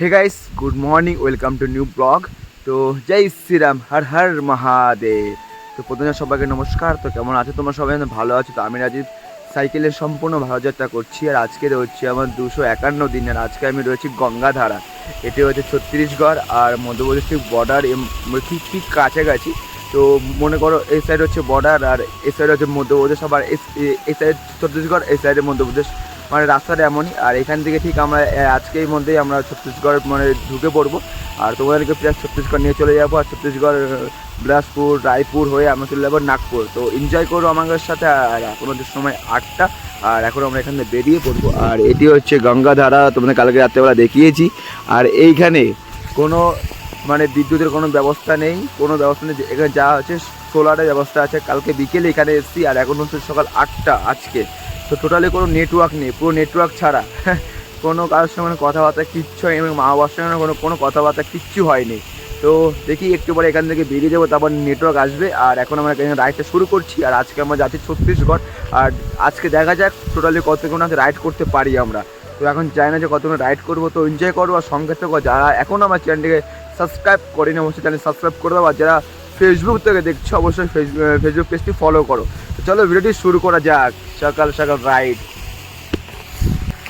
Hey guys good morning welcome to new blog তো জয় শ্রীরাম, হর হর মহাদেব। তো প্রথমে সবাইকে নমস্কার। তো কেমন আছো? তোমরা সবাই ভালো আছো? তো আমি রাজীব। সাইকেলের সম্পূর্ণ ভালো যাত্রা করছি। আর আজকে রয়েছে আমার দুশো একান্ন দিন। আর আজকে আমি রয়েছি গঙ্গাধারা। এটি হচ্ছে ছত্তিশগড় আর মধ্যপ্রদেশ ঠিক বর্ডার ঠিক ঠিক কাছাকাছি। তো মনে করো, এই সাইড হচ্ছে বর্ডার আর এই সাইড হচ্ছে মধ্যপ্রদেশ। আবার এই সাইড ছত্তিশগড়, এই সাইডে মধ্যপ্রদেশ। মানে রাস্তাটা এমনই। আর এখান থেকে ঠিক আমরা আজকের মধ্যেই আমরা ছত্তিশগড় মানে ঢুকে পড়ব। আর তোমাদেরকে প্লাস ছত্তিশগড় নিয়ে চলে যাব। আর ছত্তিশগড় বিলাসপুর, রায়পুর হয়ে আমরা চলে যাব নাগপুর। তো এনজয় করো আমাদের সাথে। আর এখন হচ্ছে সময় আটটা, আর এখন আমরা এখান থেকে বেরিয়ে পড়ব। আর এটি হচ্ছে গঙ্গাধারা, তোমাদের কালকে রাত্রেবেলা দেখিয়েছি। আর এইখানে কোনো মানে বিদ্যুতের কোনো ব্যবস্থা নেই। কোনো ব্যবস্থা নেই এখানে যা আছে, সোলারের ব্যবস্থা আছে। কালকে বিকেলে এখানে এসেছি। আর এখন হচ্ছে সকাল আটটা আজকে। তো টোটালি কোনো নেটওয়ার্ক নেই, পুরো নেটওয়ার্ক ছাড়া। কোনো কারোর সঙ্গে কথাবার্তা কিচ্ছু হয়নি এবং মা বাবার সঙ্গে কোনো কোনো কথাবার্তা কিচ্ছু হয়নি। তো দেখি একটু পরে এখান থেকে বেরিয়ে যাব, তারপর নেটওয়ার্ক আসবে। আর এখন আমরা এখানে রাইডটা শুরু করছি, আর আজকে আমরা যাচ্ছি ছত্তিশগড়। আর আজকে দেখা যাক টোটালি কতক্ষণ আছে রাইড করতে পারি আমরা। তো এখন চাই না যে কতক্ষণ রাইড করব, তো এনজয় করব। আর সঙ্গে থেকে যারা এখন আমার চ্যানেলটিকে সাবস্ক্রাইব করেনি, অবশ্যই চ্যানেল সাবস্ক্রাইব করে দেবো আর যারা ফেসবুক থেকে দেখছ অবশ্যই ফেসবুক পেজটি ফলো করো। চলো ভিডিওটি শুরু করা যাক। সকাল সকাল রাইড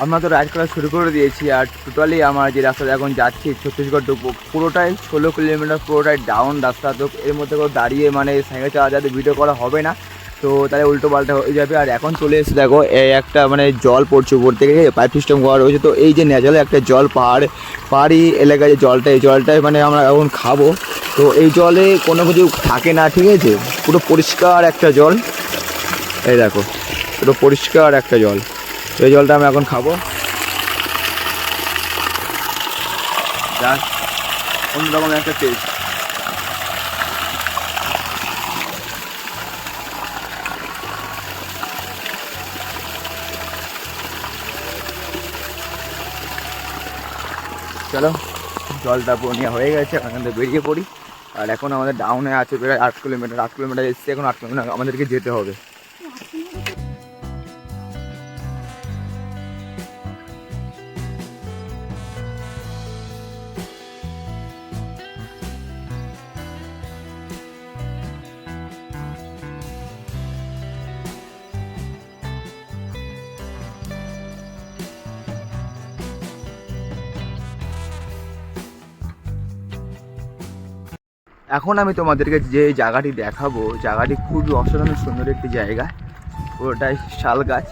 আমরা তো রাইড করা শুরু করে দিয়েছি আর টোটালি আমার যে রাস্তাতে এখন যাচ্ছি, ছত্তিশগড় ঢুকবো, পুরোটাই ষোলো কিলোমিটার, পুরোটাই ডাউন রাস্তা। তো এর মধ্যে করে দাঁড়িয়ে মানে সাইকেল চালা যাতে ভিডিও করা হবে না তো তাহলে উল্টো পাল্টা হয়ে যাবে। আর এখন চলে এসে দেখো এই একটা মানে জল পড়ছে উপর থেকে পাইপ সিস্টেম করা রয়েছে। তো এই যে ন্যাচারাল একটা জল পাহাড়, পাহাড়ি এলাকায় যে জলটা, এই জলটাই মানে আমরা এখন খাব। তো এই জলে কোনো কিছু থাকে না, ঠিক আছে? পুরো পরিষ্কার একটা জল। এই দেখো, পুরো পরিষ্কার একটা জল। এই জলটা আমি এখন খাব। অন্যরকম একটা টেস্ট চলো, জলটা পুরো নেওয়া হয়ে গেছে, এখান থেকে বেরিয়ে পড়ি। আর এখন আমাদের ডাউনে আছে প্রায় আট কিলোমিটার আট কিলোমিটার এসছে, এখন আট কিলোমিটার আমাদেরকে যেতে হবে। এখন আমি তোমাদেরকে যে জায়গাটি দেখাবো, জায়গাটি খুবই অসাধারণ সুন্দর একটি জায়গা। ওটাই শাল গাছ।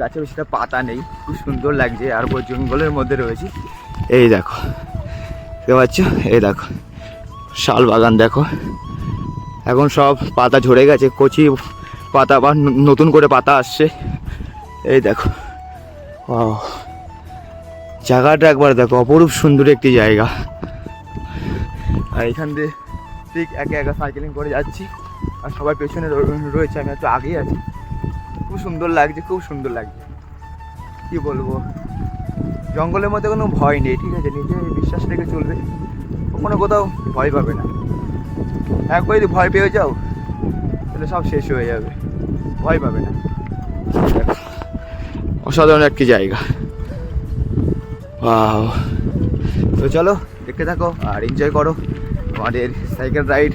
গাছে বেশিটা পাতা নেই, খুব সুন্দর লাগছে, আর জঙ্গলের মধ্যে রয়েছে। এই দেখো, দেখতে পাচ্ছ? এই দেখো, শাল বাগান দেখো। এখন সব পাতা ঝরে গেছে, কচি পাতা বা নতুন করে পাতা আসছে। এই দেখো ও জায়গাটা একবার দেখো, অপরূপ সুন্দর একটি জায়গা। আর এখান দিয়ে ঠিক একে একা সাইকেলিং করে যাচ্ছি। আর সবার পেছনে রয়ে- রয়েছে, আমি একটু আগেই আছি। খুব সুন্দর লাগছে, খুব সুন্দর লাগছে। কি বলব? জঙ্গলের মধ্যে কোনো ভয় নেই, ঠিক আছে? নিজে বিশ্বাস রেখে চলবে। কোনো কোথাও ভয় পাবে না। একবার যদি ভয় পেয়ে যাও, তাহলে সব শেষ হয়ে যাবে। ভয় পাবে না। অসাধারণ একটি জায়গা. তো চলো, দেখতে থাকো আর এনজয় করো। আমাদের সাইকেল রাইড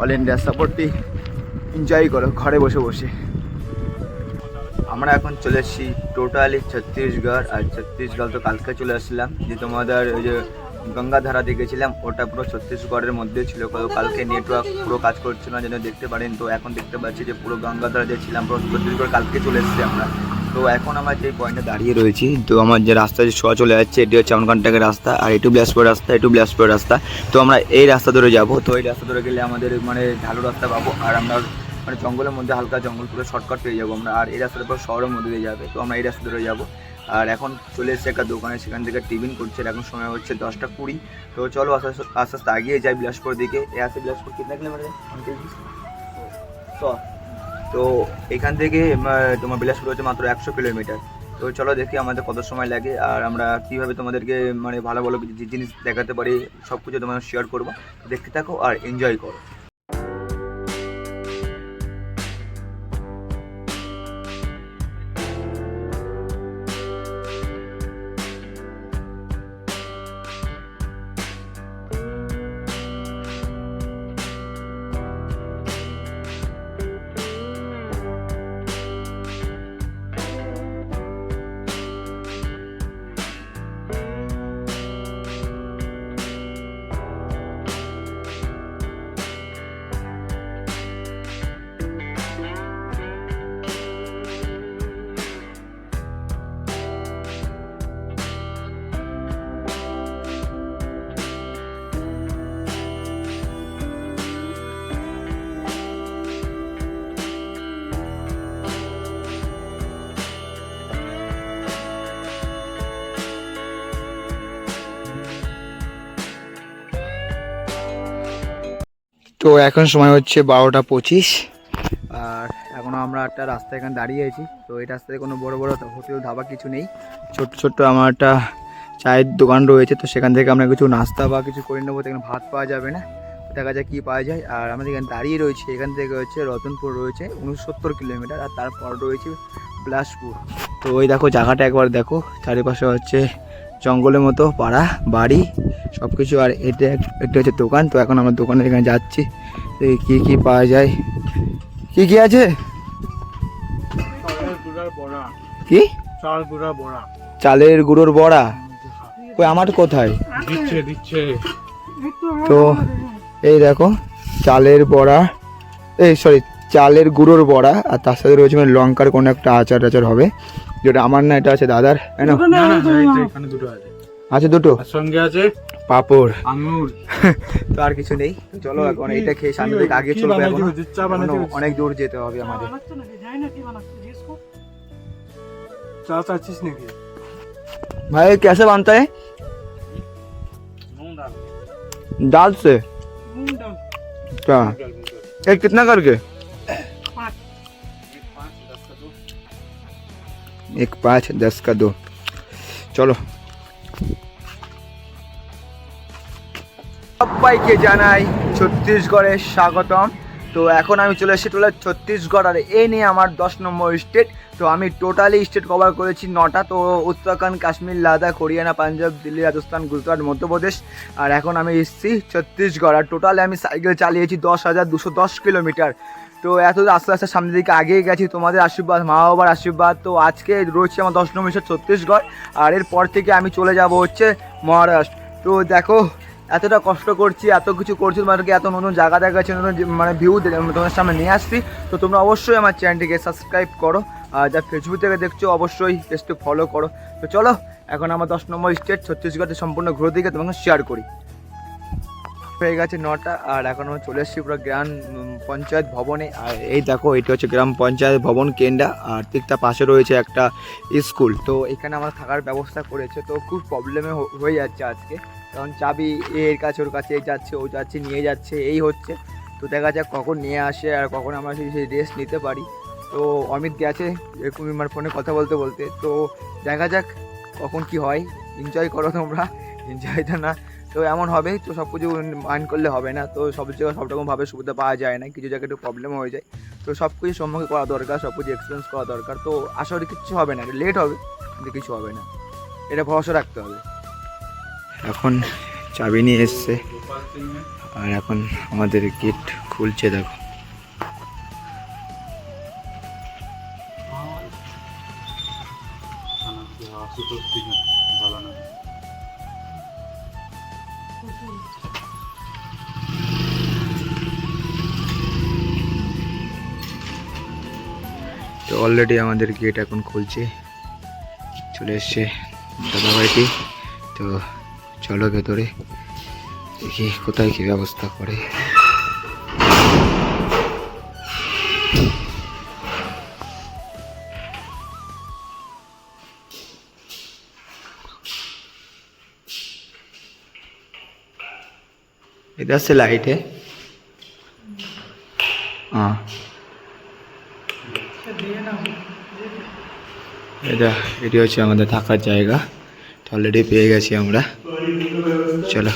অল ইন্ডিয়া সাপোর্টটি এনজয় করো, ঘরে বসে বসে। আমরা এখন চলে এসেছি টোটালি ছত্তিশগড়, আর ছত্তিশগড় তো কালকে চলে আসলাম। যে তোমাদের ওই যে গঙ্গাধারা দেখেছিলাম, ওটা পুরো ছত্তিশগড়ের মধ্যে ছিল। কালকে নেটওয়ার্ক পুরো কাজ করছিল না, যেন দেখতে পারেন। তো এখন দেখতে পাচ্ছি যে পুরো গঙ্গাধারা যে ছিলাম পুরো ছত্তিশগড় কালকে চলে এসেছি আমরা। তো এখন আমরা যে পয়েন্টে দাঁড়িয়ে রয়েছি, তো আমার যে রাস্তা যে ছোঁয়া চলে যাচ্ছে, এটি হচ্ছে আমনকান্টাকের রাস্তা আর এটু বিলাসপুর রাস্তা, এটু বিলাসপুর রাস্তা। তো আমরা এই রাস্তা ধরে যাব। তো এই রাস্তা ধরে গেলে আমাদের মানে ঢালু রাস্তা পাবো আর আমরা মানে জঙ্গলের মধ্যে হালকা জঙ্গল পুরো শর্টকাট পেয়ে যাব আমরা। আর এই রাস্তাটা পুরো শহরের মধ্যে দিয়ে যাবে। তো আমরা এই রাস্তা ধরে যাব। আর এখন চলে এসেছে একটা দোকানে, সেখান থেকে টিফিন করছে। এখন সময় হচ্ছে দশটা কুড়ি। তো চলো আস্তে আস্তে আস্তে এগিয়ে যাই বিলাসপুর দিকে। এ আছে বিলাসপুর, কিতনা কিলোমিটার? তো তো এখান থেকে তোমার বিলাসপুর হচ্ছে মাত্র একশো কিলোমিটার। তো চলো দেখি আমাদের কত সময় লাগে, আর আমরা কীভাবে তোমাদেরকে মানে ভালো ভালো জিনিস দেখাতে পারি সব কিছু তোমার শেয়ার করব। দেখতে থাকো আর এনজয় করো। তো এখন সময় হচ্ছে বারোটা পঁচিশ। আর এখনও আমরা একটা রাস্তায় এখানে দাঁড়িয়ে আছি। তো এই রাস্তায় কোনো বড় বড় হোটেল ধাবা কিছু নেই। ছোট্ট ছোট্ট আমার একটা চায়ের দোকান রয়েছে, তো সেখান থেকে আমরা কিছু নাস্তা বা কিছু করে নেব। এখানে ভাত পাওয়া যাবে না। দেখা যায় কী পাওয়া যায়। আর আমাদের এখানে দাঁড়িয়ে রয়েছে, এখান থেকে হচ্ছে রতনপুর রয়েছে উনসত্তর কিলোমিটার। আর তারপর রয়েছে বিলাসপুর। তো ওই দেখো জায়গাটা একবার দেখো। চারিপাশে হচ্ছে জঙ্গলের মতো পাড়া বাড়ি সব কিছু আর এটা এক- এটা হচ্ছে দোকান তো এখন আমরা দোকানের এখানে যাচ্ছি। কী কী পাওয়া যায়? কি কি আছে? চালের গুঁড়ার বড়া। কি? চাল গুঁড়া বড়া। চালের গুঁড়োর বড়া? ওই আমার কোথায়? দিচ্ছে দিচ্ছে। তো এই দেখো চালের বড়া। এই সরি চালের গুঁড়োর বড়া আর তার সাথে রয়েছে মানে লঙ্কার কোনো একটা আচার টাচার হবে। যেটা আমার না এটা আছে দাদার তাই না না না এই তো এখানে দুটো আছে আছে দুটো আর সঙ্গে আছে পাপড় আঙুর তো আর কিছু নেই তো চলো এখন এইটা খেয়ে সামনে দিকে আগে কি চলবে বানাইতে এখন হচ্ছে? চা বানাইতে হচ্ছে? অনেক দূর যেতে হবে আমাদের চা চাচ্ছিস নাকি भाई कैसे बनता है दाल से क्या ये कितना करके एक पाँच दस का दो চলো সবাইকে জানাই ছত্তিশগড়ের স্বাগতম তো এখন আমি চলে এসেছি টোটাল ছত্তিশগড় আর এই নিয়ে আমার দশ নম্বর স্টেট তো আমি টোটালি স্টেট কভার করেছি নটা তো উত্তরাখণ্ড কাশ্মীর লাদাখ হরিয়ানা পাঞ্জাব দিল্লি রাজস্থান গুজরাট মধ্যপ্রদেশ আর এখন আমি এসেছি ছত্তিশগড় আর টোটালি আমি সাইকেল চালিয়েছি দশ হাজার দুশো দশ কিলোমিটার তো এত আস্তে আস্তে সামনের দিকে আগিয়ে গেছি, তোমাদের আশীর্বাদ, মা বাবার আশীর্বাদ। তো আজকে রয়েছে আমার দশ নম্বর ছত্তিশগড়, আর এরপর থেকে আমি চলে যাব হচ্ছে মহারাষ্ট্র। তো দেখো, এতটা কষ্ট করছি, এত কিছু করছি, তোমাদেরকে এত নতুন জায়গা দেখাচ্ছি, নতুন মানে ভিউ তোমাদের সামনে নিয়ে আসছি। তো তোমরা অবশ্যই আমার চ্যানেলটিকে সাবস্ক্রাইব করো, আর যা ফেসবুক থেকে দেখছ অবশ্যই পেজটি ফলো করো। তো চলো, এখন আমার দশ নম্বর স্টেট ছত্তিশগড়ের সম্পূর্ণ ঘুরে দিকে তোমাকে শেয়ার করি। হয়ে গেছে নটা, আর এখন আমরা চলে এসেছি পুরো গ্রাম পঞ্চায়েত ভবনে। আর এই দেখো, এটা হচ্ছে গ্রাম পঞ্চায়েত ভবন কেন্দ্রা, আর ঠিক তার পাশে রয়েছে একটা স্কুল। তো এখানে আমরা থাকার ব্যবস্থা করেছে, তো খুব প্রবলেমে হয়ে যাচ্ছে আজকে। কারণ চাবি এর কাছে, ওর কাছে যাচ্ছে, ও যাচ্ছে, নিয়ে যাচ্ছে, এই হচ্ছে। তো দেখা যাক কখন নিয়ে আসে, আর কখন আমরা সেই রেস্ট নিতে পারি। তো অমিত গেছে এরকম আমার ফোনে কথা বলতে বলতে। তো দেখা যাক কখন কি হয়। এনজয় করো তোমরা। এনজয় তো না। তো এমন হবে তো সব কিছু মাইন্ড করলে হবে না। তো সব জায়গায় সব রকমভাবে সুবিধা পাওয়া যায় না কিছু জায়গায় একটু প্রবলেম হয়ে যায়। তো সব কিছু সম্মুখে করা দরকার সব কিছু এক্সপিরিয়েন্স করা দরকার। তো আশা করি কিচ্ছু হবে না লেট হবে কিন্তু কিছু হবে না। এটা ভরসা রাখতে হবে। এখন চাবি নিয়ে এসছে। আর এখন আমাদের গেট খুলছে দেখো। ভালো না। তো অলরেডি আমাদের গেট এখন খুলছে। চলে এসছে দাদাভাইটি। তো চলো ভেতরে, দেখি কোথায় কী ব্যবস্থা করে। इधर से लाइट है हाँ এটা এটি হচ্ছে আমাদের থাকার জায়গা তো অলরেডি পেয়ে গেছি আমরা চলো